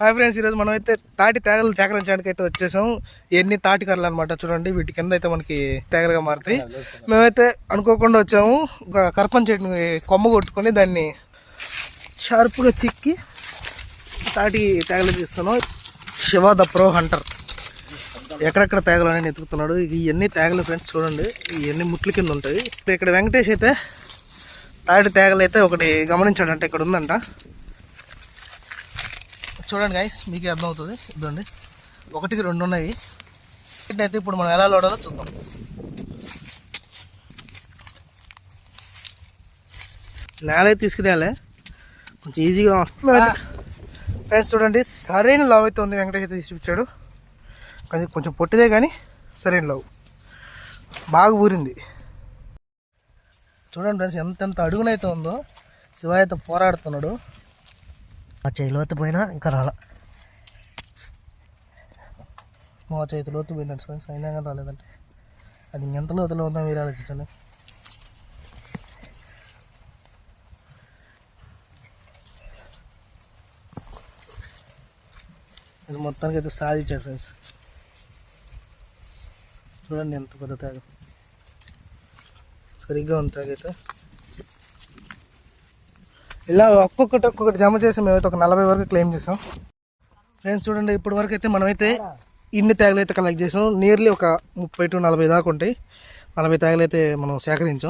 Hi friends ఈరోజు మనం అయితే తాటి తేగలు సేకరించడానికి అయితే వచ్చేసాం. ఎన్ని తాటి కర్రలు అనమాట చూడండి వీటి కింద అయితే మనకి తేగలుగా మారుతాయి. మేమైతే అనుకోకుండా వచ్చాము. ఒక కర్పం చెట్టుని కొమ్మ కొట్టుకొని దాన్ని షార్ప్గా చిక్కి తాటి తేగలు తీస్తున్నాం. Shiva the pro hunter. ఎక్కడెక్కడ తేగలు అనేది ఎతుకుతున్నాడు. ఇవన్నీ తేగలు ఫ్రెండ్స్ చూడండి ఇవన్నీ ముట్ల కింద ఉంటాయి. ఇప్పుడు ఇక్కడ వెంకటేష్ అయితే తాటి తేగలు అయితే ఒకటి గమనించాడంట ఇక్కడ ఉందంట. చూడండి గైస్ మీకే అర్థమవుతుంది. ఇదండి ఒకటికి రెండు ఉన్నాయి. అయితే ఇప్పుడు మనం ఎలా లోడాలో చూద్దాం. నేల అయితే తీసుకునేయాలి. కొంచెం ఈజీగా ఫ్రెండ్స్ చూడండి సరైన లవ్ అయితే ఉంది. వెంకటేష్ అయితే చూపించాడు కానీ కొంచెం పొట్టిదే కానీ సరైన లవ్ బాగా ఊరింది. చూడండి ఫ్రెండ్స్ ఎంత ఎంత అడుగునైతే ఉందో శివ అయితే పోరాడుతున్నాడు. ఆ చేయి లోతు పోయినా ఇంకా రాల. మా చేతి లోతు పోయిందండి ఫ్రెండ్స్ అయినా కానీ రాలేదంటే. అది ఇంకెంత లోతులో ఉందో మీరు ఆలోచించండి. ఇది మొత్తానికి అయితే సాధించాడు ఫ్రెండ్స్. చూడండి ఎంత పెద్ద తేగ సరిగ్గా ఉంది తాగైతే ఇలా ఒక్కొక్కటి ఒక్కొక్కటి జమ చేసి మేమైతే ఒక నలభై వరకు క్లెయిమ్ చేసాం. ఫ్రెండ్స్ చూడండి ఇప్పటి వరకు అయితే మనమైతే ఇన్ని తేగలు అయితే కలెక్ట్ చేసాం. నియర్లీ ఒక ముప్పై టు నలభై దాకా ఉంటాయి. నలభై తేగలు అయితే మనం సేకరించాం.